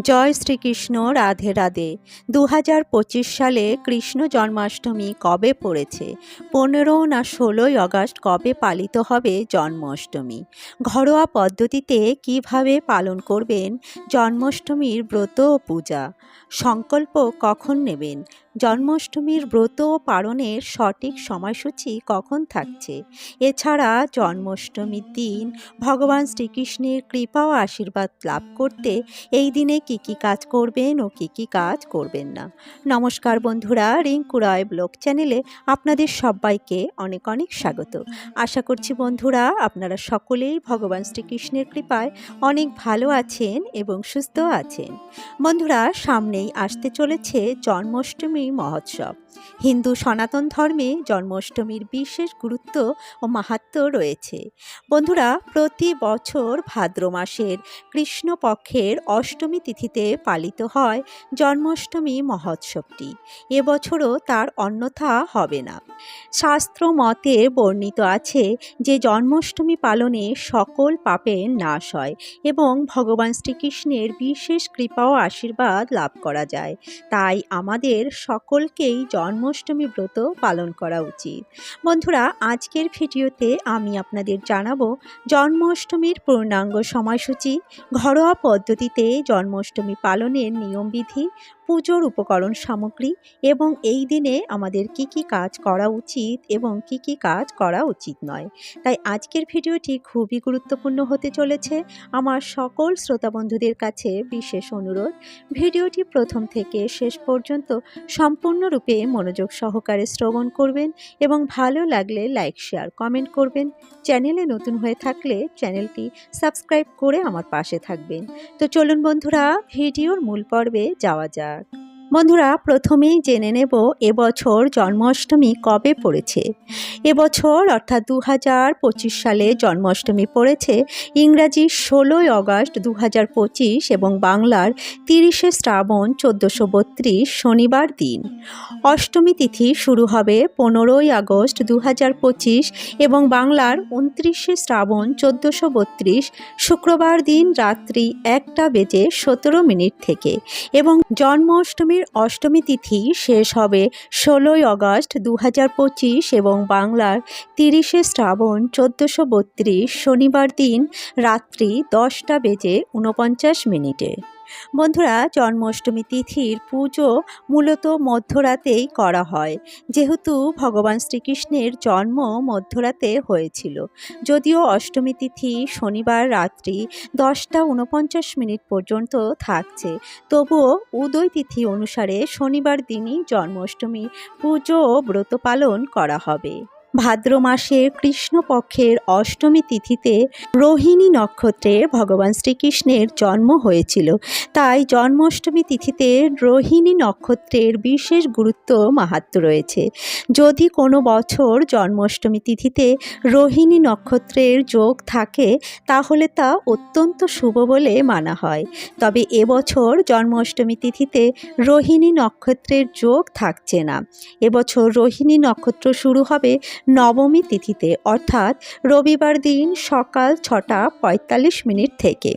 জয় শ্রীকৃষ্ণ, রাধে রাধে। দু হাজার পঁচিশ সালে কৃষ্ণ জন্মাষ্টমী কবে পড়েছে? পনেরো না ষোলোই আগস্ট কবে পালিত হবে জন্মাষ্টমী? ঘরোয়া পদ্ধতিতে কীভাবে পালন করবেন জন্মাষ্টমীর ব্রত ও পূজা? সংকল্প কখন নেবেন? জন্মাষ্টমীর ব্রত পালনের সঠিক সময়সূচি কখন থাকছে? এছাড়া জন্মাষ্টমীর দিন ভগবান শ্রীকৃষ্ণের কৃপা ও আশীর্বাদ লাভ করতে এই দিনে কি কি কাজ করবেন ও কি কি কাজ করবেন না? নমস্কার বন্ধুরা, রিঙ্কু রায় ব্লগ চ্যানেলে আপনাদের সবাইকে অনেক অনেক স্বাগত। আশা করছি বন্ধুরা, আপনারা সকলেই ভগবান শ্রীকৃষ্ণের কৃপায় অনেক ভালো আছেন এবং সুস্থ আছেন। বন্ধুরা সামনেই আসতে চলেছে জন্মাষ্টমী মহোৎসব। হিন্দু সনাতন ধর্মে জন্মাষ্টমীর বিশেষ গুরুত্ব ও মাহাত্ম্য রয়েছে। বন্ধুরা, প্রতি বছর ভাদ্র মাসের কৃষ্ণপক্ষের অষ্টমী তিথিতে পালিত হয় জন্মাষ্টমী মহোৎসবটি। এবছরও তার অন্যথা হবে না। শাস্ত্র মতে বর্ণিত আছে যে জন্মাষ্টমী পালনে সকল পাপের নাশ হয় এবং ভগবান শ্রীকৃষ্ণের বিশেষ কৃপা ও আশীর্বাদ লাভ করা যায়। তাই আমাদের সকলকেই জন্মাষ্টমী ব্রত পালন করা উচিত। বন্ধুরা, আজকের ভিডিওতে আমি আপনাদের জানাব জন্মাষ্টমীর পূর্ণাঙ্গ সময়সূচি, ঘরোয়া পদ্ধতিতে জন্মাষ্টমী পালনের নিয়মবিধি পুজোর উপকরণ সামগ্রী এবং এই দিনে আমাদের কি কি কাজ করা উচিত এবং কি কি কাজ করা উচিত নয়। তাই আজকের ভিডিওটি খুবই গুরুত্বপূর্ণ হতে চলেছে। আমার সকল শ্রোতা বন্ধুদের কাছে বিশেষ অনুরোধ, ভিডিওটি প্রথম থেকে শেষ পর্যন্ত সম্পূর্ণরূপে মনোযোগ সহকারে শ্রবণ করবেন এবং ভালো লাগলে লাইক, শেয়ার, কমেন্ট করবেন। চ্যানেলে নতুন হয়ে থাকলে চ্যানেলটি সাবস্ক্রাইব করে আমার পাশে থাকবেন। তো চলুন বন্ধুরা, ভিডিওর মূল পর্বে যাওয়া যাক। back. বন্ধুরা, প্রথমেই জেনে নেব এবছর জন্মাষ্টমী কবে পড়েছে। এবছর অর্থাৎ দু হাজার পঁচিশ সালে জন্মাষ্টমী পড়েছে ইংরাজি ষোলোই আগস্ট দু হাজার পঁচিশ এবং বাংলার তিরিশে শ্রাবণ চোদ্দোশো বত্রিশ শনিবার দিন। অষ্টমী তিথি শুরু হবে পনেরোই আগস্ট দু হাজার পঁচিশ এবং বাংলার উনত্রিশে শ্রাবণ চোদ্দোশো বত্রিশ শুক্রবার দিন রাত্রি একটা বেজে সতেরো মিনিট থেকে এবং জন্মাষ্টমীর অষ্টমী তিথি শেষ হবে ষোলোই অগস্ট দু হাজার পঁচিশ এবং বাংলার তিরিশে শ্রাবণ চোদ্দোশো বত্রিশ শনিবার দিন রাত্রি দশটা বেজে উনপঞ্চাশ মিনিটে। বন্ধুরা, জন্মাষ্টমী তিথির পুজো মূলত মধ্যরাতেই করা হয়। যেহেতু ভগবান শ্রীকৃষ্ণের জন্ম মধ্যরাতে হয়েছিল। যদিও অষ্টমী তিথি শনিবার রাত্রি দশটা উনপঞ্চাশ মিনিট পর্যন্ত থাকছে, তবুও উদয় তিথি অনুসারে শনিবার দিনই জন্মাষ্টমী পুজো ও ব্রত পালন করা হবে। ভাদ্র মাসের কৃষ্ণপক্ষের অষ্টমী তিথিতে রোহিণী নক্ষত্রে ভগবান শ্রীকৃষ্ণের জন্ম হয়েছিল। তাই জন্মাষ্টমী তিথিতে রোহিণী নক্ষত্রের বিশেষ গুরুত্ব মাহাত্ম রয়েছে। যদি কোনো বছর জন্মাষ্টমী তিথিতে রোহিণী নক্ষত্রের যোগ থাকে, তাহলে তা অত্যন্ত শুভ বলে মানা হয়। তবে এবছর জন্মাষ্টমী তিথিতে রোহিণী নক্ষত্রের যোগ থাকছে না। এবছর রোহিণী নক্ষত্র শুরু হবে নবমী তিথিতে, অর্থাৎ রবিবার দিন সকাল ছটা পঁয়তাল্লিশ মিনিট থেকে।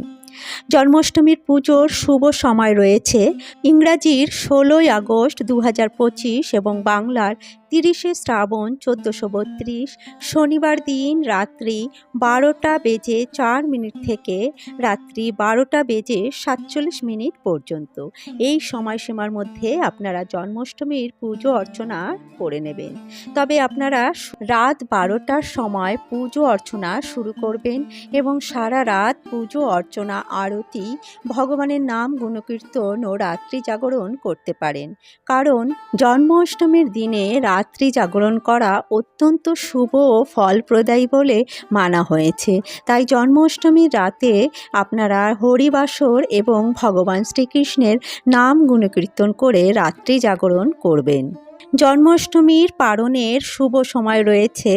জন্মাষ্টমীর পুজোর শুভ সময় রয়েছে ইংরাজির ষোলোই আগস্ট দু হাজার পঁচিশ এবং বাংলার তিরিশে শ্রাবণ চোদ্দোশো বত্রিশ, শনিবার দিন রাত্রি বারোটা বেজে চার মিনিট থেকে রাত্রি বারোটা বেজে সাতচল্লিশ মিনিট পর্যন্ত। এই সময়সীমার মধ্যে আপনারা জন্মাষ্টমীর পুজো অর্চনা করে নেবেন। তবে আপনারা রাত বারোটার সময় পুজো অর্চনা শুরু করবেন এবং সারা রাত পুজো অর্চনা আরতি, ভগবানের নাম গুণকীর্তন ও রাত্রি জাগরণ করতে পারেন। কারণ জন্মাষ্টমীর দিনে রাত্রি জাগরণ করা অত্যন্ত শুভ ও ফলপ্রদায়ী বলে মানা হয়েছে। তাই জন্মাষ্টমীর রাতে আপনারা হরিবাসর এবং ভগবান শ্রীকৃষ্ণের নাম গুণকীর্তন করে রাত্রি জাগরণ করবেন। জন্মাষ্টমীর পালনের শুভ সময় রয়েছে।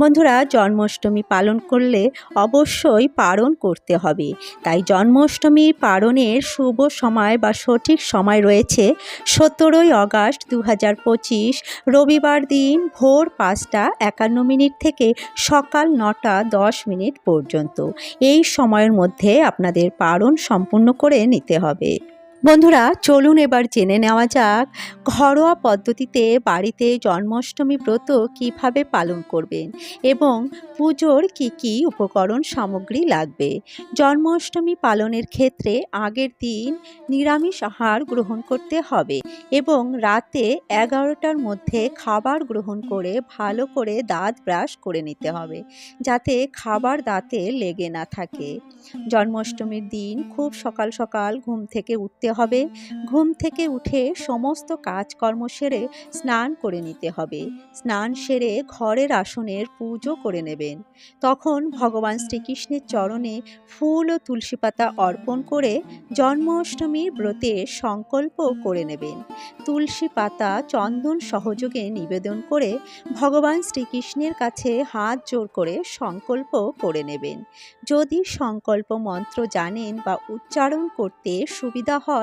বন্ধুরা, জন্মাষ্টমী পালন করলে অবশ্যই পালন করতে হবে। তাই জন্মাষ্টমীর পালনের শুভ সময় বা সঠিক সময় রয়েছে সতেরোই আগস্ট দু রবিবার দিন ভোর পাঁচটা একান্ন মিনিট থেকে সকাল নটা দশ মিনিট পর্যন্ত। এই সময়ের মধ্যে আপনাদের পালন সম্পূর্ণ করে নিতে হবে। বন্ধুরা, চলুন এবার জেনে নেওয়া যাক ঘরোয়া পদ্ধতিতে বাড়িতে জন্মাষ্টমী ব্রত কীভাবে পালন করবেন এবং পুজোর কি কি উপকরণ সামগ্রী লাগবে। জন্মাষ্টমী পালনের ক্ষেত্রে আগের দিন নিরামিষ আহার গ্রহণ করতে হবে এবং রাতে এগারোটার মধ্যে খাবার গ্রহণ করে ভালো করে দাঁত ব্রাশ করে নিতে হবে, যাতে খাবার দাঁতে লেগে না থাকে। জন্মাষ্টমীর দিন খুব সকাল সকাল ঘুম থেকে উঠতে হবে। ঘুম থেকে উঠে সমস্ত কাজকর্ম সেরে স্নান করে নিতে হবে। স্নান সেরে ঘরের আসনের পুজো করে নেবেন। তখন ভগবান শ্রীকৃষ্ণের চরণে ফুল ও তুলসী পাতা অর্পণ করে জন্মাষ্টমীর ব্রতে সংকল্প করে নেবেন। তুলসী পাতা চন্দন সহযোগে নিবেদন করে ভগবান শ্রীকৃষ্ণের কাছে হাত জোর করে সংকল্প করে নেবেন। যদি সংকল্প মন্ত্র জানেন বা উচ্চারণ করতে সুবিধা হয়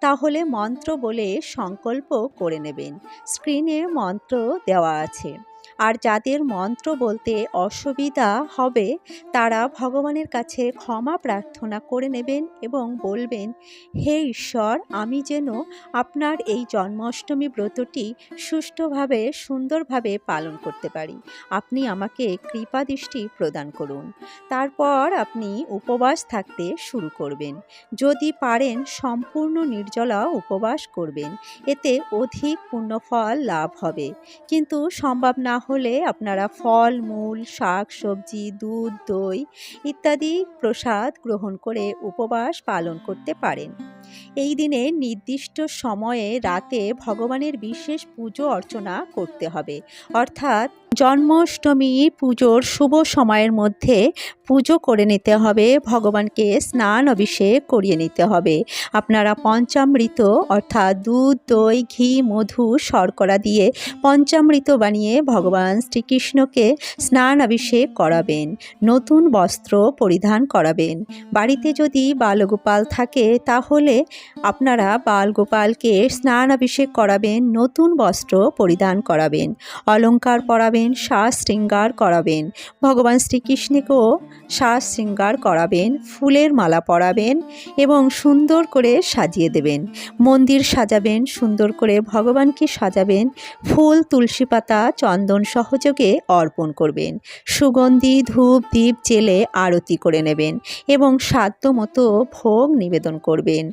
তাহলে মন্ত্র বলে সংকল্প করে নেবেন। স্ক্রিনে মন্ত্র দেওয়া আছে। আর যাদের মন্ত্র বলতে অসুবিধা হবে, তারা ভগবানের কাছে ক্ষমা প্রার্থনা করে নেবেন এবং বলবেন, হে ঈশ্বর, আমি যেন আপনার এই জন্মাষ্টমী ব্রতটি সুষ্ঠুভাবে, সুন্দরভাবে পালন করতে পারি। আপনি আমাকে কৃপা দৃষ্টি প্রদান করুন। তারপর আপনি উপবাস থাকতে শুরু করবেন। যদি পারেন, সম্পূর্ণ নির্জলা উপবাস করবেন। এতে অধিক পুণ্যফল লাভ হবে। কিন্তু সম্ভব না হলে আপনারা ফল, মূল, শাক, সবজি, দুধ, দই ইত্যাদি প্রসাদ গ্রহণ করে উপবাস পালন করতে পারেন। এই দিনে নির্দিষ্ট সময়ে রাতে ভগবানের বিশেষ পুজো অর্চনা করতে হবে। অর্থাৎ জন্মাষ্টমী পুজোর শুভ সময়ের মধ্যে পুজো করে নিতে হবে, ভগবানকে স্নান অভিষেক করিয়ে নিতে হবে। আপনারা পঞ্চামৃত অর্থাৎ দুধ, দই, ঘি, মধু, শর্করা দিয়ে পঞ্চামৃত বানিয়ে ভগবান শ্রীকৃষ্ণকে স্নান অভিষেক করাবেন, নতুন বস্ত্র পরিধান করাবেন। বাড়িতে যদি বালগোপাল থাকে তাহলে আপনারা বালগোপালকে স্নান অভিষেক করাবেন, নতুন বস্ত্র পরিধান করাবেন, অলঙ্কার পরাবেন শ্বাস শৃঙ্গার করাবেন, ভগবান শ্রীকৃষ্ণকেও শ্বাস শৃঙ্গার করাবেন, ফুলের মালা পরাবেন এবং সুন্দর করে সাজিয়ে দেবেন। মন্দির সাজাবেন, সুন্দর করে ভগবানকে সাজাবেন, ফুল, তুলসী পাতা, চন্দন সহযোগে অর্পণ করবেন, সুগন্ধি, ধূপ দ্বীপ জেলে আরতি করে নেবেন এবং সাধ্য মতো ভোগ নিবেদন করবেন।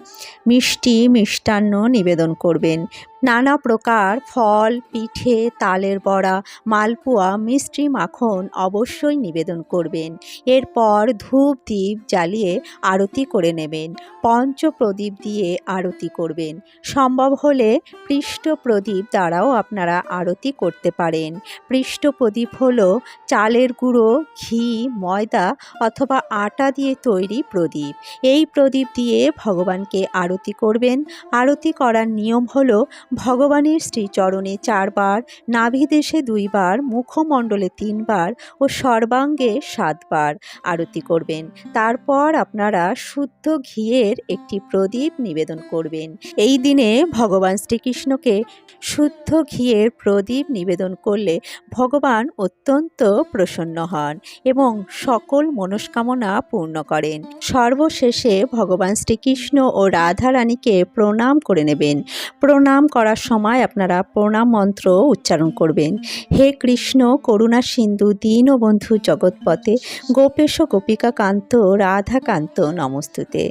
মিষ্টি মিষ্টান্ন নিবেদন করবেন। নানা প্রকার ফল, পিঠে, তালের বড়া, মালপোয়া, মিষ্টি মাখন অবশ্যই নিবেদন করবেন। এরপর ধূপ দ্বীপ জ্বালিয়ে আরতি করে নেবেন। পঞ্চ প্রদীপ দিয়ে আরতি করবেন। সম্ভব হলে পৃষ্ঠ প্রদীপ দ্বারাও আপনারা আরতি করতে পারেন। পৃষ্ঠ প্রদীপ হলো চালের গুঁড়ো, ঘি, ময়দা অথবা আটা দিয়ে তৈরি প্রদীপ। এই প্রদীপ দিয়ে ভগবানকে আরতি করবেন। আরতি করার নিয়ম হলো ভগবানের শ্রীচরণে চারবার, নাভিদেশে দুইবার, মুখমণ্ডলে তিনবার ও সর্বাঙ্গে সাতবার আরতি করবেন। তারপর আপনারা শুদ্ধ ঘিয়ের একটি প্রদীপ নিবেদন করবেন। এই দিনে ভগবান শ্রীকৃষ্ণকে শুদ্ধ ঘিয়ের প্রদীপ নিবেদন করলে ভগবান অত্যন্ত প্রসন্ন হন এবং সকল মনস্কামনা পূর্ণ করেন। সর্বশেষে ভগবান শ্রীকৃষ্ণ ও রাধারানীকে প্রণাম করে নেবেন। প্রণাম করার সময় আপনারা প্রণাম মন্ত্র উচ্চারণ করবেন। হে কৃষ্ণ, করুণা সিন্ধু, দীনবন্ধু জগৎপথে, গোপেশ গোপিকা কান্ত রাধাকান্ত নমস্তুতে।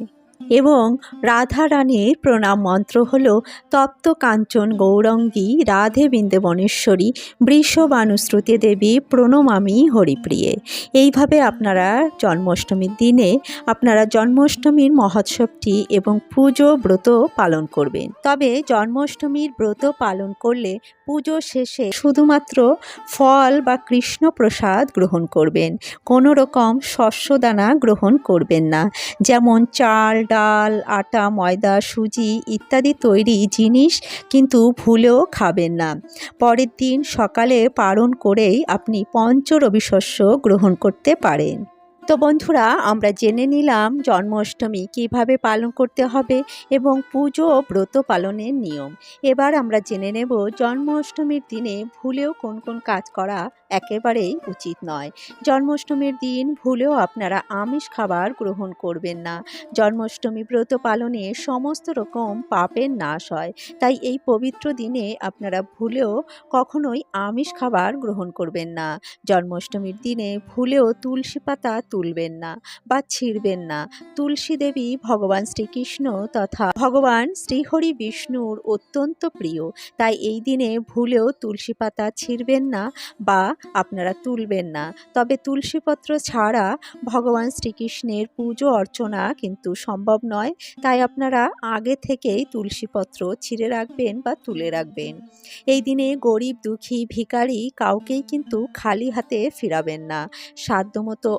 এবং রাধা রানীর প্রণাম মন্ত্র হল, তপ্ত কাঞ্চন গৌরঙ্গী, রাধে বৃন্দেবনেশ্বরী বৃষবানুশ্রুতি দেবী, প্রণমামি হরিপ্রিয়ে। এইভাবে আপনারা জন্মাষ্টমীর দিনে আপনারা জন্মাষ্টমীর মহোৎসবটি এবং পুজো ব্রত পালন করবেন। তবে জন্মাষ্টমীর ব্রত পালন করলে পুজো শেষে শুধুমাত্র ফল বা কৃষ্ণ প্রসাদ গ্রহণ করবেন। কোনো রকম শস্যদানা গ্রহণ করবেন না। যেমন চাল ডাল, আটা, ময়দা, সুজি ইত্যাদি তৈরি জিনিস কিন্তু ভুলেও খাবেন না। পরের দিন সকালে পালন করেই আপনি পঞ্চ রবিশস্য গ্রহণ করতে পারেন। তো বন্ধুরা, আমরা জেনে নিলাম জন্মাষ্টমী কীভাবে পালন করতে হবে এবং পুজো ব্রত পালনের নিয়ম। এবার আমরা জেনে নেব জন্মাষ্টমীর দিনে ভুলেও কোন কোন কাজ করা একেবারেই উচিত নয়। জন্মাষ্টমীর দিন ভুলেও আপনারা আমিষ খাবার গ্রহণ করবেন না। জন্মাষ্টমী ব্রত পালনে সমস্ত রকম পাপের নাশ হয়। তাই এই পবিত্র দিনে আপনারা ভুলেও কখনোই আমিষ খাবার গ্রহণ করবেন না। জন্মাষ্টমীর দিনে ভুলেও তুলসী পাতা তুলবেন না বা ছিঁড়বেন না। তুলসী দেবী ভগবান শ্রীকৃষ্ণ তথা ভগবান শ্রীহরি বিষ্ণুর অত্যন্ত প্রিয়। তাই এই দিনে ভুলেও তুলসী পাতা ছিঁড়বেন না বা আপনারা তুলবেন না। তবে তুলসীপত্র ছাড়া ভগবান শ্রীকৃষ্ণের পুজো, অর্চনা কিন্তু সম্ভব নয়। তাই আপনারা আগে থেকেই তুলসীপত্র ছিঁড়ে রাখবেন বা তুলে রাখবেন। এই দিনে গরিব, দুঃখী, ভিখারি কাউকেই কিন্তু খালি হাতে ফিরাবেন না। সাধ্যমতো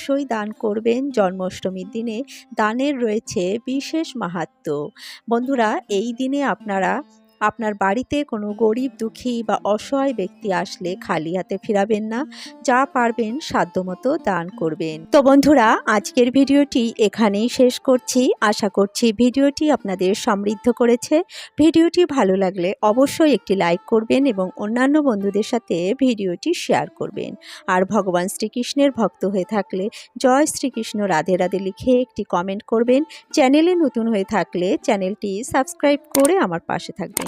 অবশ্যই দান করবেন। জন্মাষ্টমীর দিনে দানের রয়েছে বিশেষ মাহাত্ম্য। বন্ধুরা এই দিনে আপনারা আপনার বাড়িতে কোনো গরিব, দুঃখী বা অসহায় ব্যক্তি আসলে খালি হাতে ফিরাবেন না। যা পারবেন সাধ্যমতো দান করবেন। তো বন্ধুরা, আজকের ভিডিওটি এখানেই শেষ করছি। আশা করছি ভিডিওটি আপনাদের সমৃদ্ধ করেছে। ভিডিওটি ভালো লাগলে অবশ্যই একটি লাইক করবেন এবং অন্যান্য বন্ধুদের সাথে ভিডিওটি শেয়ার করবেন। আর ভগবান শ্রীকৃষ্ণের ভক্ত হয়ে থাকলে জয় শ্রীকৃষ্ণ রাধে রাধে লিখে একটি কমেন্ট করবেন। চ্যানেলে নতুন হয়ে থাকলে চ্যানেলটি সাবস্ক্রাইব করে আমার পাশে থাকবেন।